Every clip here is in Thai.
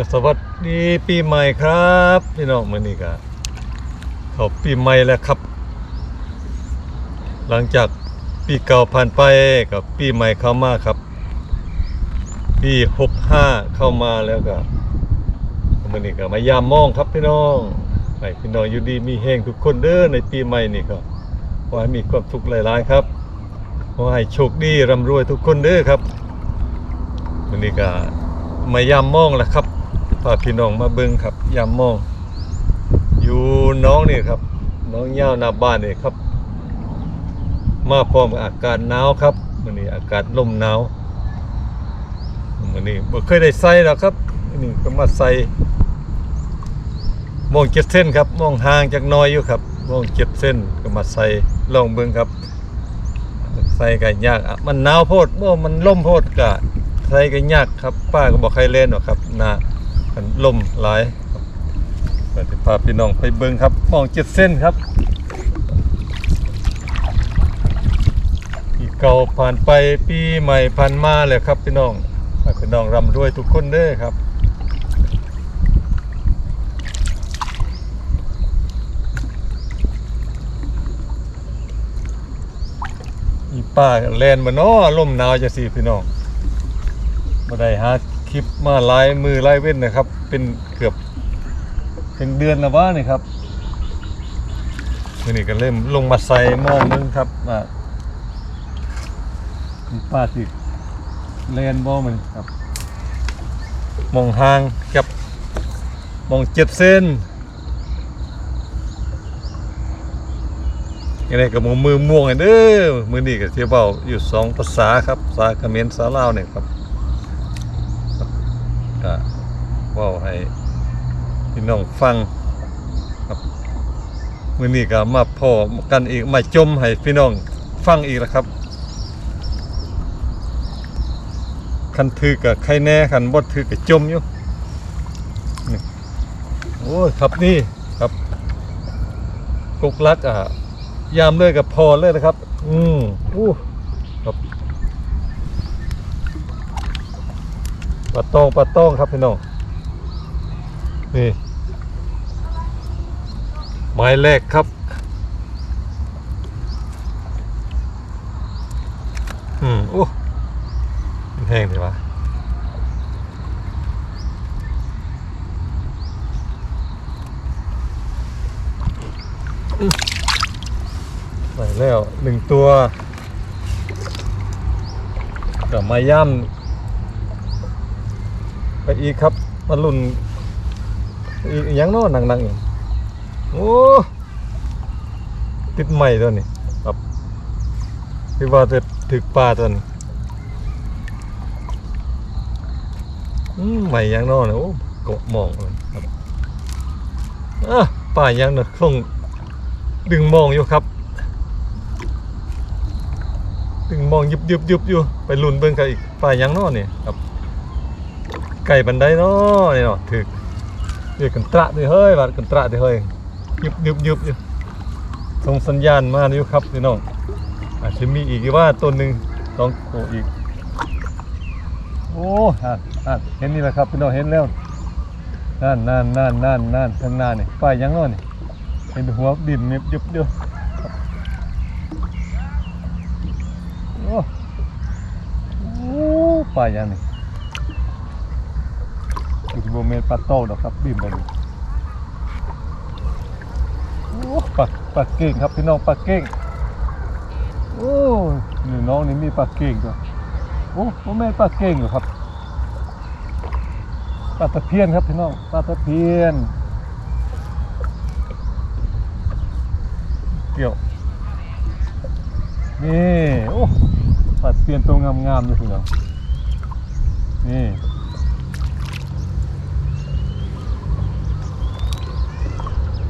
ก็สวัสดีปีใหม่ครับพี่น้องมือนี้ก็เขาปีใหม่แล้วครับ หลังจากปีเก่าผ่านไปกับปีใหม่เข้ามาครับ ปี65เข้ามาแล้วก็มือนี้ก็มายามมองครับพี่น้องให้พี่น้องอยู่ดีมีแฮงทุกคนเด้อในปีใหม่นี้ก็ขอให้มีความสุขหลายๆครับขอให้โชคดีร่ำรวยทุกคนเด้อครับมื้อนี้ก็มายามมองแล้วครับ พาพี่น้องมาเบิ่งครับยามมอง อยู่น้องนี่ครับ น้องย่าวหน้าบ้านนี่ครับ มาพร้อมกับอากาศหนาวครับมื้อนี้อากาศลมหนาวมื้อนี้บ่เคยได้ใส่แล้วครับนี้ก็มาใส่มองเจ็ดเส้นครับมองห่างจากน้อยอยู่ครับมองเจ็ดเส้นก็มาใส่ลองเบิ่งครับ ใส่ก็ยากมันหนาวโพดบ่มันลมโพดก็ใส่ก็ยากครับ ป้าก็บอกใครเล่นหรอกครับน้ามันลมหลายครับก็สิพาพี่น้องไปเบิ่งครับมองเจ็ดเส้นครับปีเก่าผ่านไปปีใหม่ผ่านมาเลยครับพี่น้องฝากพี่น้องร่ำรวยทุกคนเด้อครับอีป้าแลนมาเนาะลมหนาวจะสิพี่น้องมาได้หา คลิปมาหลายมือหลายเว้นนะครับ เป็นเกือบเป็นเดือนแล้วว่านี่ครับทีนี้ก็เริ่มลงมาใส่หมองนึงครับมามีป้าสิเลนบ่มันครับ มองห่างกับมองเจ็ดเส้นยังไงกับมือมือม่วงไงเด้อมือนี่กับเที่ยวเบาอยู่สองภาษาครับภาษาเขมรภาษาลาวเนี่ยครับก็เว่าให้ พี่น้องฟังครับมือนี่ก็มาพอกันอีกมาจมให้พี่น้องฟังอีกแล้วครับคันถือกับใครแน่คันบ่ถือกับจมอยู่โอ้ยครับนี่ครับกุกลักอะยามเลยกับพอเลยนะครับ อืมอู้ครับปลาตองปลาตองครับพี่น้องนี่ หมายแรกครับ อืมอู้แห้งดีวะใส่แล้วหนึ่งตัวกับมาย่ำไปอีกครับมาลุ่นอีกยังน้นหนังๆอีก โอ้ติดใหม่ตัวนี้ครับที่ว่าจะถึกปลาตัวนี้ใหม่ยังนอนนะโอ้กบมองเลยครับอะป่ายังเนอะคงดึงมองอยู่ครับ ดึงมองยุบยุบยุบอยู่ไปลุ้นเบิ่งกันอีกป่ายังนอนนี่ครับ ไก่บันไดเนาะนี่เนาะถึกเรียกกันตระด้วยเฮ้ยบาดกันตระด้วยเฮ้ย ยุบยุบยุบส่งสัญญาณมาอยู่ครับพี่น้องอาจจะมีอีกว่าตัวหนึ่งต้องโผล่อีก โอ้อ่านอ่านเห็นนี่แหละครับพี่น้องเห็นแล้วนั่นนั่นนั่นนั่นนั่นข้างหน้านี่ป้ายยังน้อนี่เห็นหัวดินเนี่ยยุบเดียวโอ้โอ้ป้ายยังนี่คือโบเมนปลาโต้ดอกครับบินไปนี่โอ้ ปลาปลาเก่งครับพี่น้องปลาเก่งโอ้นี่น้องนี่มีปลาเก่งด้วยโอ้โหแม่ปลาเก่งอยู่ครับปลาตะเพียนครับพี่น้องปลาตะเพียน เกี่ยวนี่โอ้ปลาตะเพียนตัวงามๆอยู่พี่น้องนี่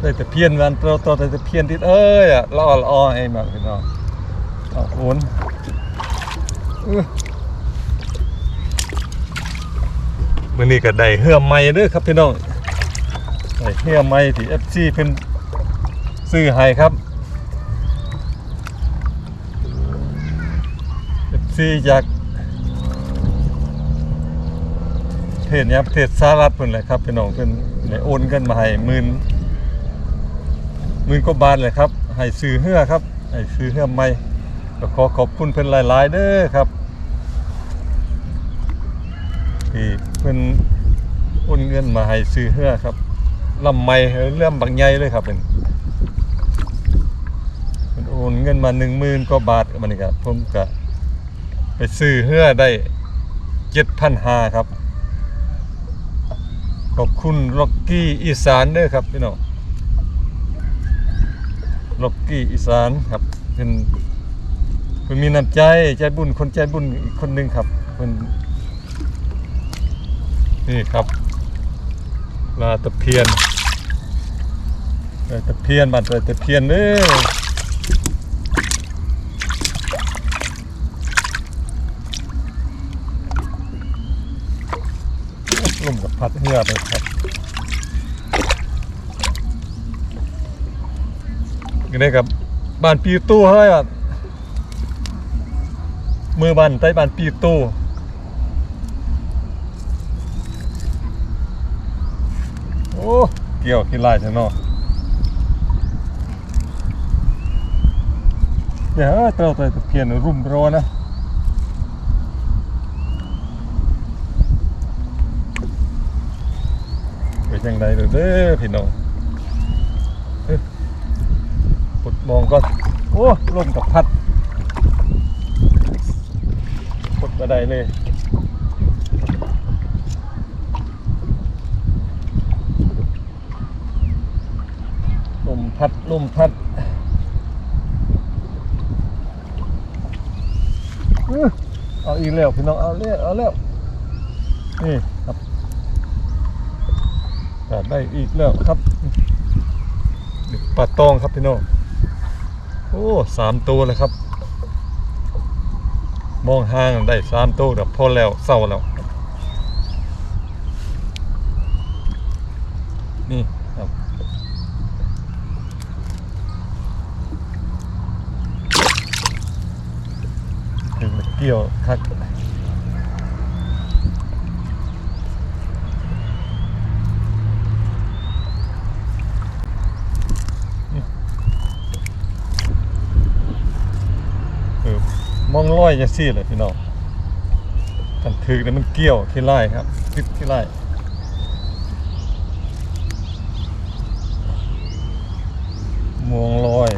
ได้ตะเพียนวันโตัวตัวได้ตะเพียนติดเอ้ยอะล่ออ่อไอ้มาพี่น้องเอาโอนอื้อมื่อนี้ก็ได้เฮือใหม่เด้อครับพี่น้องได้เฮือใหม่ที่ FC เพิ่นซื้อให้ครับเอฟซีจากเทศเนี้ยประเทศสหรัฐเพิ่นแหละครับพี่น้องเพิ่นได้โอนเงินมาให้มื่น หมื่นกว่าบาทเลยครับ ให้ซื้อเฮือครับ ให้ซื้อเฮือใหม่ก็ขอขอบคุณเพิ่อนหลาย ๆ เด้อครับที่เพิ่อนโอนเงินมาให้ซื้อเฮือครับลำใหม่เรื่องบางใหญ่เลยครับเป็นเพิ่นโอนเงินมา10,000กว่าบาทมันนี่ครับผมก็ไปซื้อเฮือได้เจ็ดพันห้าครับ ขอบคุณล็อกกี้อีสานเด้อครับพี่น้อง ล็อกกี้อีสานครับเป็นเป็นมีน้ำใจใจบุญคนใจบุญอีกคนหนึ่งครับเป็นนี่ครับปลาตะเพียนปลาตะเพียนบ้านปลาตะเพียนเด้อลมกับพัดเหือไปครับ ก็ได้กับบ้านปีตู้เฮ้ยอะมือบ้านใต้บ้านปีตู้โอ้เกี่ยวกินลายจังเนาะเดี๋ยวเต้าเต้าเพียนรุ่มรอนะไปจังใดเด้อเด้อพี่น้องเอ้ยปด มองก็โอ้ลมกับพัดปดมาไดเลยลมพัดลมพัดอื้อเอาอีกแล้วพี่น้องเอาแล้วเอาแล้วนี่ครับได้อีกแล้วครับปลาตองครับพี่น้อง อ้สามตัวเลยครับ มองห่างได้สามตัวแบบพอแล้วเศร้าแล้ว นี่ครับถึงเกี่ยวคัก เออมอง ลอยจะซี่เลยพี่น้องกันถือแล้วมันเกี่ยวขี้ไล่ครับคิดขี้ไล่มองลอย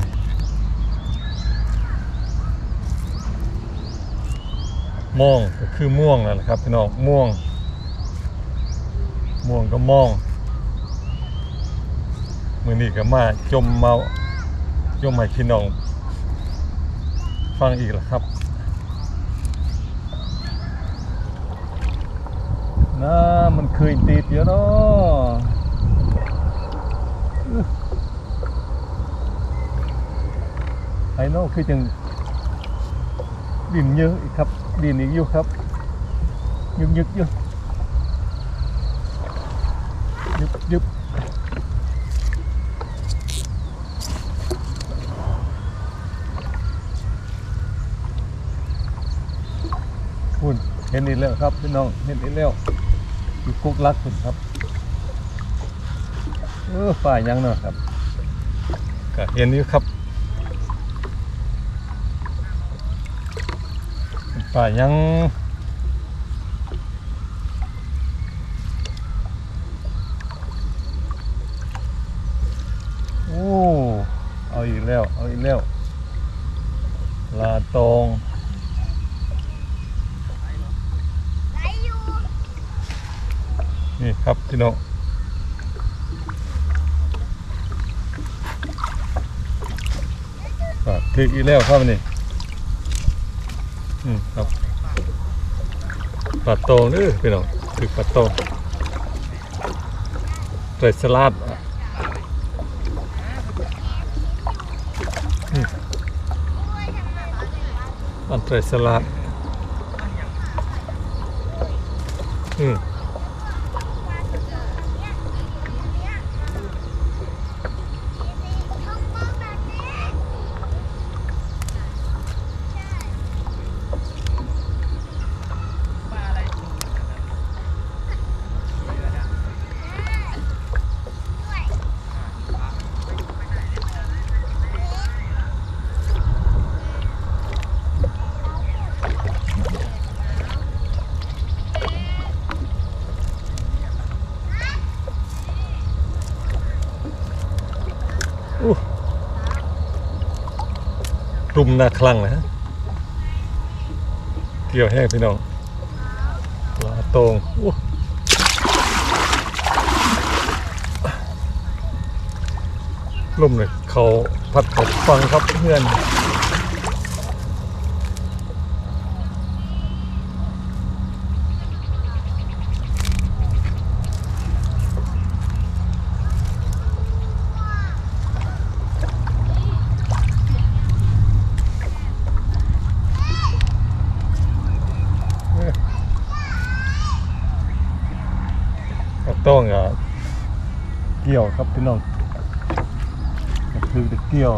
ม่วงก็คือม่วงนั่นแหละครับพี่น้องม่วง ม่วงก็ม่องมือนี้ก็มาจมเมาจมให้พี่น้องฟังอีกแล้วครับ น้ำมันเคยติดอยู่เนาะไอ้น้องคือจังดินเยอะอีกครับ ดินอีกอยู่ครับ ยึกยึกอยู่ยึบยึบคุณเห็นอีกแล้วครับพี่น้องเห็นอีกแล้ว อยู่กุกลักคุณครับเออฝ่ายยังเนาะครับก็เห็นอยู่ครับฝ่ายยังโอ้เอาอีกแล้ว เอาอีกแล้วลาตอง นี่ครับพี่น้องอ่าถึกอีแล้วครับนี่อืมครับปลาโตนี่พี่น้องถึกปลาโตใส่สลัดอะนี่มันใส่สลัดอืม ป ลุ่มนาคลังนะฮะเกี่ยวแห้งพี่น้องปลาตรงลุ่มเลยเขาพัดตกฟังครับเพื่อน ก็ ต้องอะเกี่ยวครับพี่น้องคือจะเกี่ยว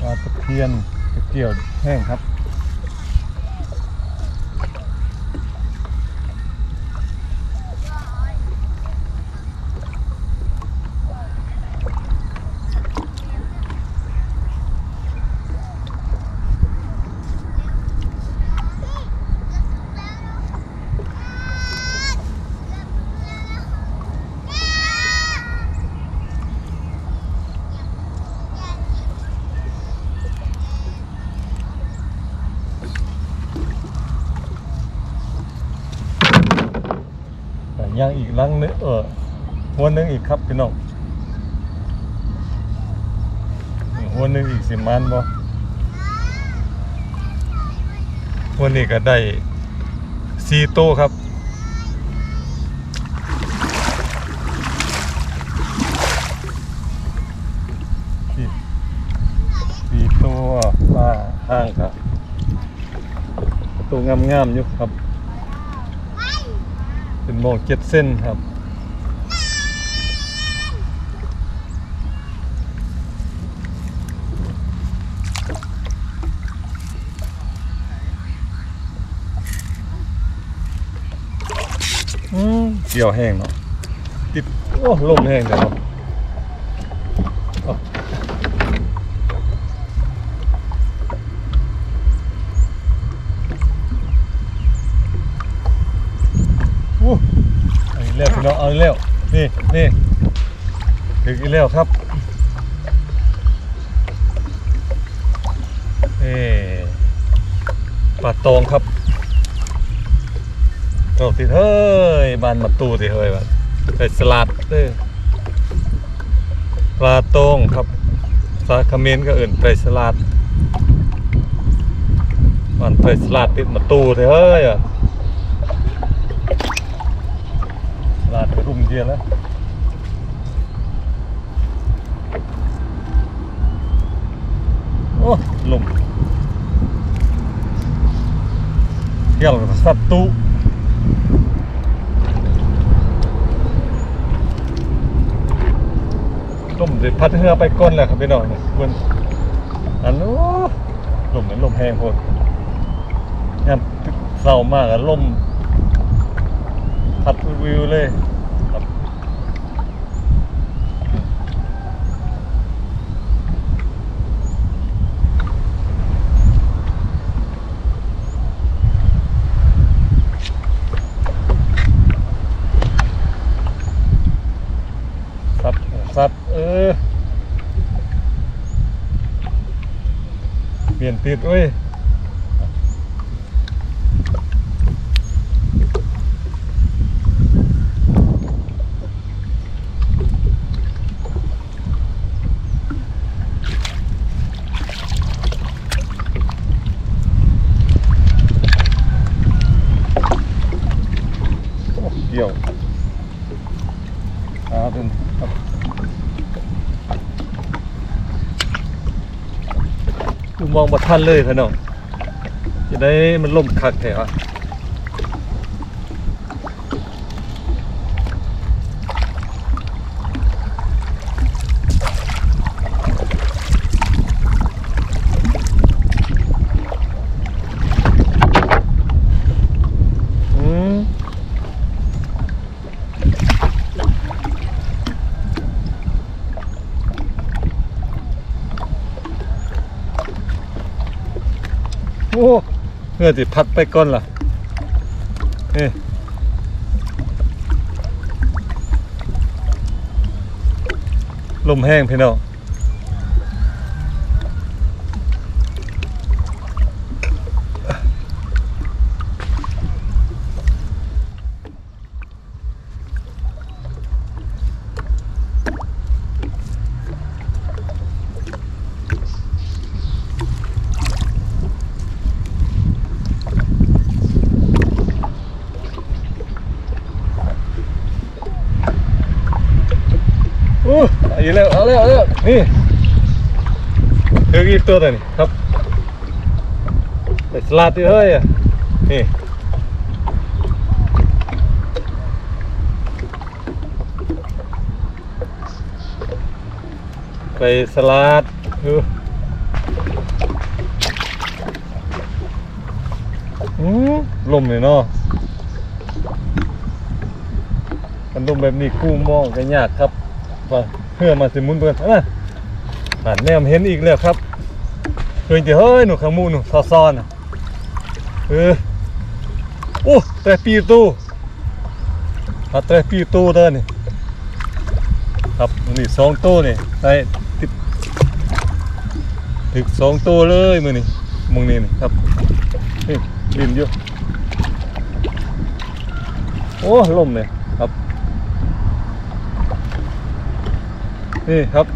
ปลาตะเพียนจะเกี่ยวแห้งครับ ลังนึงเออหัวนึงอีกครับพี่น้องหัวนึงอีกสิมันบ่หัวนี้ก็ได้สีโตวครับสี่สี่ตัวปลาห้างครับตัวงามๆอยู่ครับ เป็นโมงเจ็ดเส้นครับอืมเกี่ยวแห้งเนาะติดโอ้ลมแห้งเลยครับะเอาโอ้เอาอีกแล้วพี่น้องเอาอีกแล้วนี่นี่ถึงอีก แล้วครับเอปลาตองครับโอ้ติดเฮ้ยบานมาตูติเฮ้ยบานใส่สลัดเด้อปลาโตงครับสาคาเมนก็เอื่นไตรสลัดบานไตรสลัดติดมาตูติเฮ้ยอะสลัดไปรุ่มเดียแล้ว โอ้ลมเที่ยวกับสัตว์ตุลมจะพัดเรือไปก้นแหละครับพี่น้องเนี่ยคุณอันนู้ลมเหมือนลมแห้งโพดยามเศร้ามากอะลมพัดวิวเลยครับซัดซัด เปลี่ยนติดเว้ยโอ้เกี่ยวอาดึงครับ กูมอง บ่ทันเลยพี่น้องจะได้มันล่มคักแถวะอืมโอ้ เงื่อติพัดไปก้อนล่ะนี่ลมแห้งพี่น้อง อู้อีกแล้วเอาแล้วเอาแล้ว นี่ถึงอีกตัวหนึงครับไปสลัดดิเฮ้ยอะนี่ไปสลัดอออืมลมเลยเนาะมันลมแบบนี้กู้มองกันยากครับว่า เพื่อมาสิมุนเพื่อนอะผ่นแนมเห็นอีกแล้วครับเฮ้ยเดี๋ยวเฮ้ยหนูขมูหนูซอซ้อนอะเออโอ้แต่ปีตู้เอาแต่ปีตู้เด้อนี่ครับนี่สองตู้นี่ได้ติดถึกสองตู้เลยมือนี่มึงนี่นี่ครับนี่ดินอยู่โอ้ลมเนี่ยครับ นี่ครับ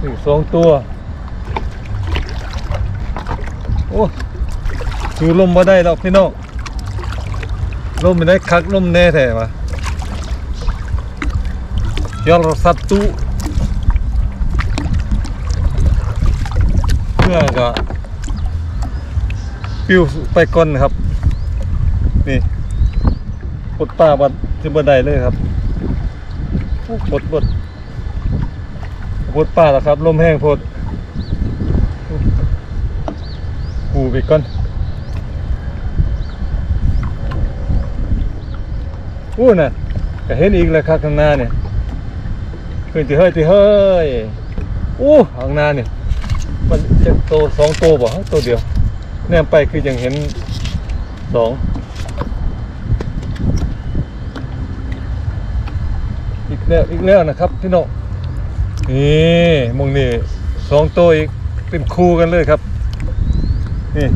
นี่สองตัว โอ้สูลมมาได้แล้วพี่น้องลมไม่ได้คักลมแน่แท้วะยอดสัตตุเพื่อก็ปิวไปก่อนครับ นี่ปดป่าบัดจะบันไดเลยครับปดบด โพดป่าแล้วครับลมแห้งโพดกูไปก่อนอู้น่ะก็เห็นอีกแล้วครับข้างหน้าเนี่ยขึ้นที่เฮ้ยที่เฮ้ยอู้ข้างหน้าเนี่ยมันจะโตสองโตวบ่ฮะตัวเดียวแนมไปคือยังเห็นสองอีกแล้วอีกแล้วนะครับพี่น้อง นี่มงนี่สองตัวอีกเป็นคู่กันเลยครับ นี่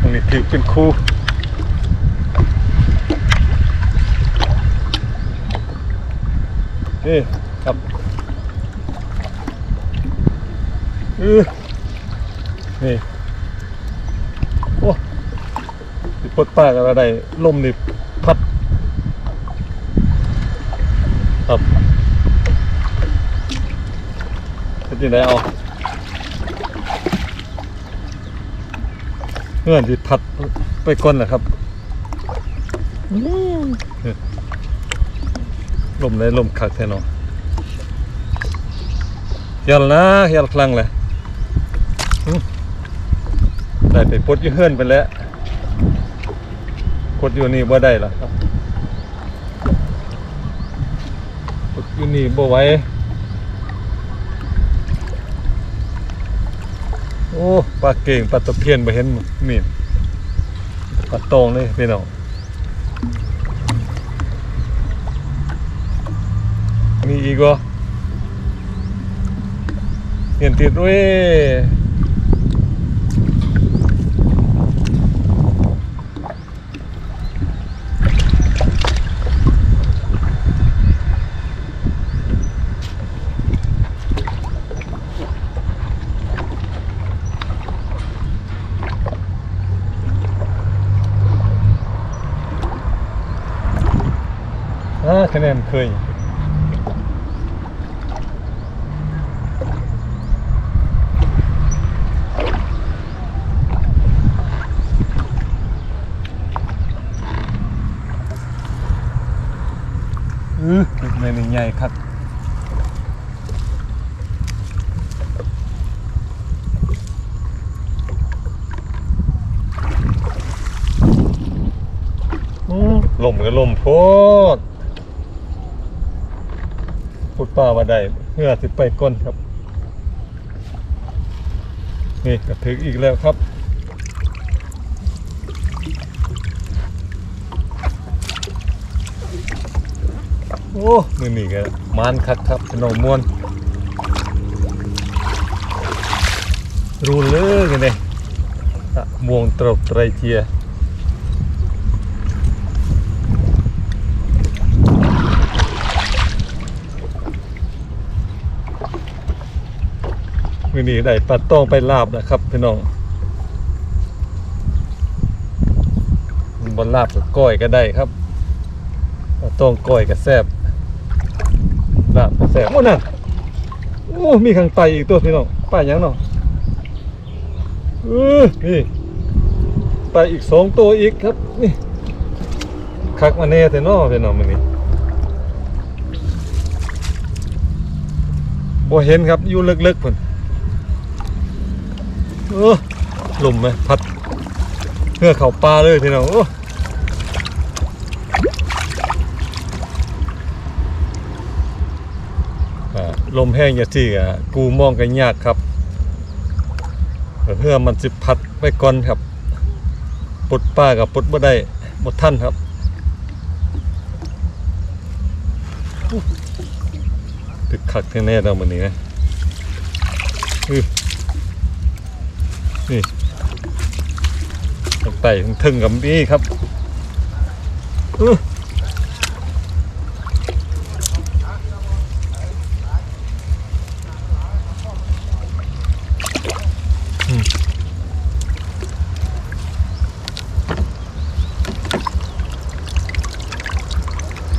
มงนี่ถือเป็นคู่นี่ครับเออนี่โอ้ปลดปากอะไรลมนี่พัด ครับเป็นยังไงเอาเงื่อนที่พัดไปก้นนะครับลมเลยลมคักแท้เนอนยันนะยันคลังเลยหึได้ไปปลดอยี่เฮือนไปแล้วปลดอยู่นี่บ่ได้ละครับ ปลดอยู่ นี่บ่ไหวโอ้ปลาเก่งปลาตะเพียนไปเห็นมีนปลาตองเลยพี่น้องมีอีกวะเห็นติดด้วย อ่าคะแนนเคยอือในหนึ่งใหญ่ครับอืมลมก็ลมโพดพุด ป่ามาได้เพื่อสิไปก้นครับ นี่กระถึกอีกแล้วครับโอ้มือนี่ก็มานคักครับขนมมวนรูเลยกันเลยอะม่วงตรบไตรเจีย มือนี้ได้ปลาต้องไปลาบนะครับพี่น้องบนลาบกับก้อยก็ได้ครับไปต้องก้อยกับแซบลาบแซบโอ้นั่นโอ้มีข้างไตอีกตัวพี่น้องป้ายังเนาะเออนี่ไตอีกสองตัวอีกครับนี่คักมาแน่แต่เนาะพี่น้องมันนี่บ่เห็นครับอยู่ลิกๆพุ่น ออลมไหมพัดเพื่อเขาป่าเลยพี่น้องโอ้ลมแห้งอย่างที่อะกูมองกันยากครับ เพื่อมันสิพัดไปก่อนครับปลดป้ากับปลดบ่ได้บ่ท่านครับตึกขักแน่ๆเราหมันนี้นะ นี่ตั้งไต่ถึงกับนี่ครับ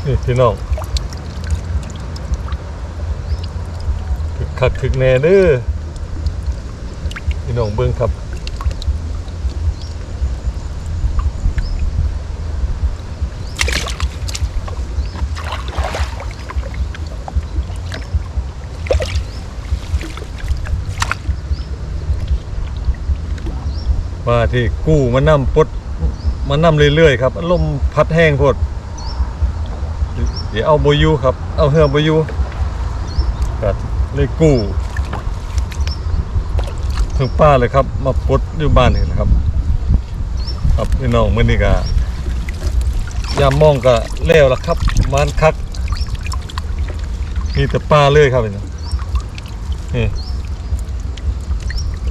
นี่พี่น้องคึกคักคึกแน่เด้อ น้องเบิ่งครับมาที่กู้มานำปดมานำเรื่อยๆครับลมพัดแห้งพดเดี๋ยวเอาบยูครับ เอาเฮือบยูก็เลยกู้ ถึงป้าเลยครับ มาปลดอยู่บ้านนี่แหละครับ ครับพี่น้องมื้อนี้ก็ยามมองก็แล้วละครับมานคักมีแต่ป้าเลยครับพี่น้องนี่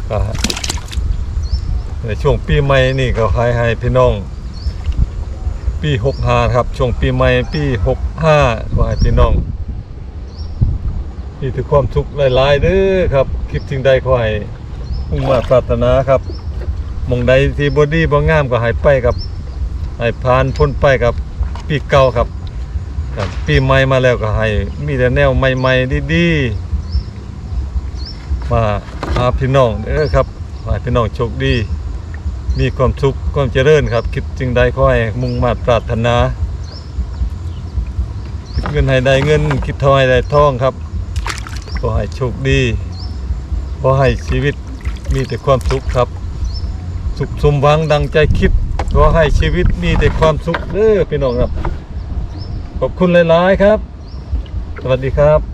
ก็ในช่วงปีใหม่นี่ก็ให้ให้พี่น้อง ปีหกห้าครับ ช่วงปีใหม่ปีหกห้าขอให้พี่น้องมีแต่ความสุกขหลาย ๆเด้อครับคิดสิ่งใดขอให้ มุ่งมาปรารถนาครับมองใดที่บอดี้บ่งามก็ให้ไปครับห้ผ่านพ้นไปกับปีเก่าครับครับ ปีใหม่มาแล้วก็ให้มีแต่แนวใหม่ๆดีๆมาหาพี่น้องเด้อครับห้พี่น้องโชคดี มีความสุขความเจริญครับ คิดจึงใดขอให้มุ่งมาตรปรารถนาคิดเงินให้ได้เงิน คิดทองให้ได้ทองครับขอให้โชคดีขอให้ชีวิต มีแต่ความสุขครับ สุขสมหวังดังใจคิดขอให้ชีวิตมีแต่ความสุขเด้อพี่น้องครับ ขอบคุณหลาย ๆ ครับ สวัสดีครับ